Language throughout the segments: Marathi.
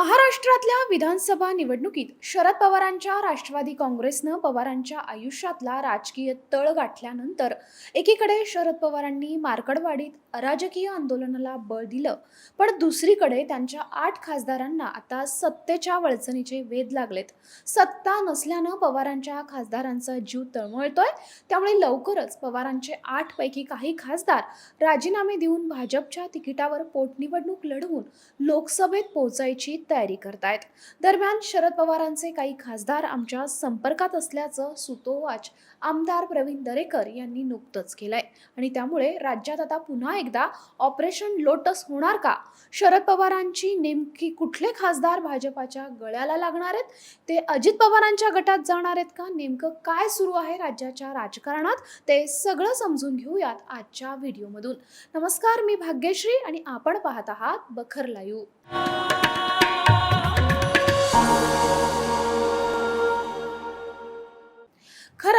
महाराष्ट्रातल्या विधानसभा निवडणुकीत शरद पवारांच्या राष्ट्रवादी काँग्रेसनं पवारांच्या आयुष्यातला राजकीय तळ गाठल्यानंतर एकीकडे शरद पवारांनी मार्कडवाडीत अराजकीय आंदोलनाला बळ दिलं पण दुसरीकडे त्यांच्या आठ खासदारांना आता सत्तेच्या वळचणीचे वेध लागलेत. सत्ता नसल्यानं पवारांच्या खासदारांचा जीव तळमळतोय त्यामुळे लवकरच पवारांचे आठ पैकी काही खासदार राजीनामे देऊन भाजपच्या तिकिटावर पोटनिवडणूक लढवून लोकसभेत पोहोचायची तयारी करतायत. दरम्यान शरद पवारांचे काही खासदार आमच्या संपर्कात असल्याचं सुतोवाच आमदार प्रवीण दरेकर यांनी नुकतंच केलंय. आणि त्यामुळे राज्यात आता पुन्हा एकदा ऑपरेशन लोटस होणार का? शरद पवारांची नेमकी कुठले खासदार भाजपाच्या गळ्याला लागणार आहेत? ते अजित पवारांच्या गटात जाणार आहेत का? नेमकं काय सुरू आहे राज्याच्या राजकारणात? ते सगळं समजून घेऊयात आजच्या व्हिडिओमधून. नमस्कार मी भाग्यश्री आणि आपण पाहत आहात बखर लाईव्ह.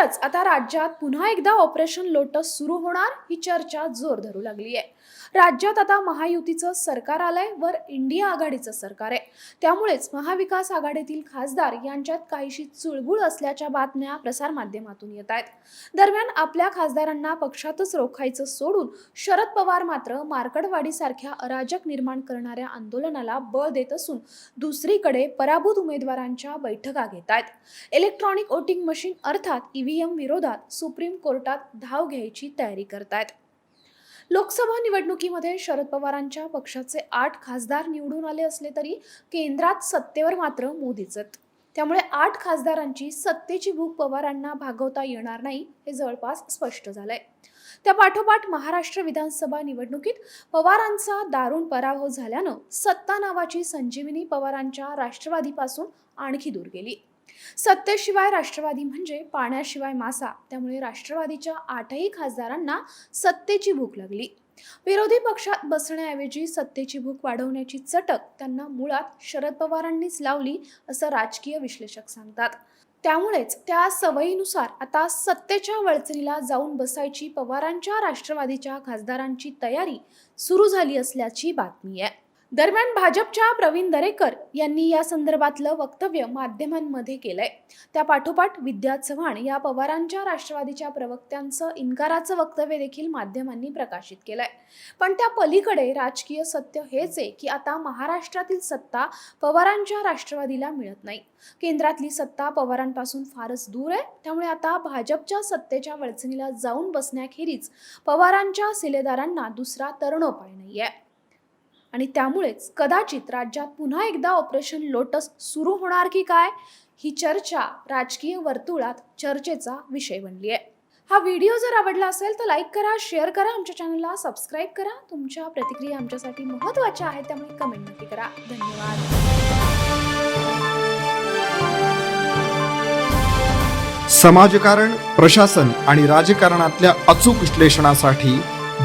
खरंच आता राज्यात पुन्हा एकदा ऑपरेशन लोटस सुरू होणार ही चर्चा जोर धरू लागली आहे. राज्यात आता महायुतीचं सरकार आलंय वर इंडिया आघाडीचं सरकार आहे. त्यामुळेच महाविकास आघाडीतील खासदार यांच्यात काहीशी चुळबुळ असल्याच्या बातम्या प्रसारमाध्यमातून येत आहेत. दरम्यान आपल्या खासदारांना पक्षातच रोखायचं सोडून शरद पवार मात्र मार्कडवाडीसारख्या अराजक निर्माण करणाऱ्या आंदोलनाला बळ देत असून दुसरीकडे पराभूत उमेदवारांच्या बैठका घेत आहेत. इलेक्ट्रॉनिक वोटिंग मशीन अर्थात ईव्हीएम विरोधात सुप्रीम कोर्टात धाव घ्यायची तयारी करतायत. लोकसभा निवडणुकीमध्ये शरद पवारांच्या पक्षाचे आठ खासदार निवडून आले असले तरी केंद्रात सत्तेवर मात्र मोदीच त्यामुळे आठ खासदारांची सत्तेची भूक पवारांना भागवता येणार नाही हे जवळपास स्पष्ट झालंय. त्या पाठोपाठ महाराष्ट्र विधानसभा निवडणुकीत पवारांचा दारुण पराभव झाल्यानं सत्ता नावाची संजीवनी पवारांच्या राष्ट्रवादीपासून आणखी दूर गेली. सत्तेशिवाय राष्ट्रवादी म्हणजे पाण्याशिवाय मासा. त्यामुळे राष्ट्रवादीच्या आठही खासदारांना सत्तेची भूक लागली. विरोधी पक्षात बसण्याऐवजी सत्तेची भूक वाढवण्याची चटक त्यांना मुळात शरद पवारांनीच लावली असं राजकीय विश्लेषक सांगतात. त्यामुळेच त्या सवयीनुसार आता सत्तेच्या वळचणीला जाऊन बसायची पवारांच्या राष्ट्रवादीच्या खासदारांची तयारी सुरू झाली असल्याची बातमी आहे. दरम्यान भाजपच्या प्रवीण दरेकर यांनी या संदर्भातलं वक्तव्य माध्यमांमध्ये केलंय. त्या पाठोपाठ विद्या चव्हाण या पवारांच्या राष्ट्रवादीच्या प्रवक्त्यांचं इन्काराचं वक्तव्य देखील माध्यमांनी प्रकाशित केलंय. पण त्या पलीकडे राजकीय सत्य हेच आहे की आता महाराष्ट्रातील सत्ता पवारांच्या राष्ट्रवादीला मिळत नाही. केंद्रातली सत्ता पवारांपासून फारच दूर आहे. त्यामुळे आता भाजपच्या सत्तेच्या वळचणीला जाऊन बसण्याखेरीज पवारांच्या सिलेदारांना दुसरा तरुणोपाय आहे आणि त्यामुळेच कदाचित राज्यात पुन्हा एकदा ऑपरेशन लोटस सुरू होणार की काय ही चर्चा राजकीय वर्तुळात चर्चेचा विषय बनली आहे. हा व्हिडिओ जर आवडला असेल तर लाईक करा शेअर करा आमच्या चॅनलला सबस्क्राईब करा. तुमच्या प्रतिक्रिया आमच्यासाठी महत्त्वाच्या आहेत त्यामुळे कमेंट नक्की करा. धन्यवाद. समाजकारण प्रशासन आणि राजकारणातल्या अचूक विश्लेषणासाठी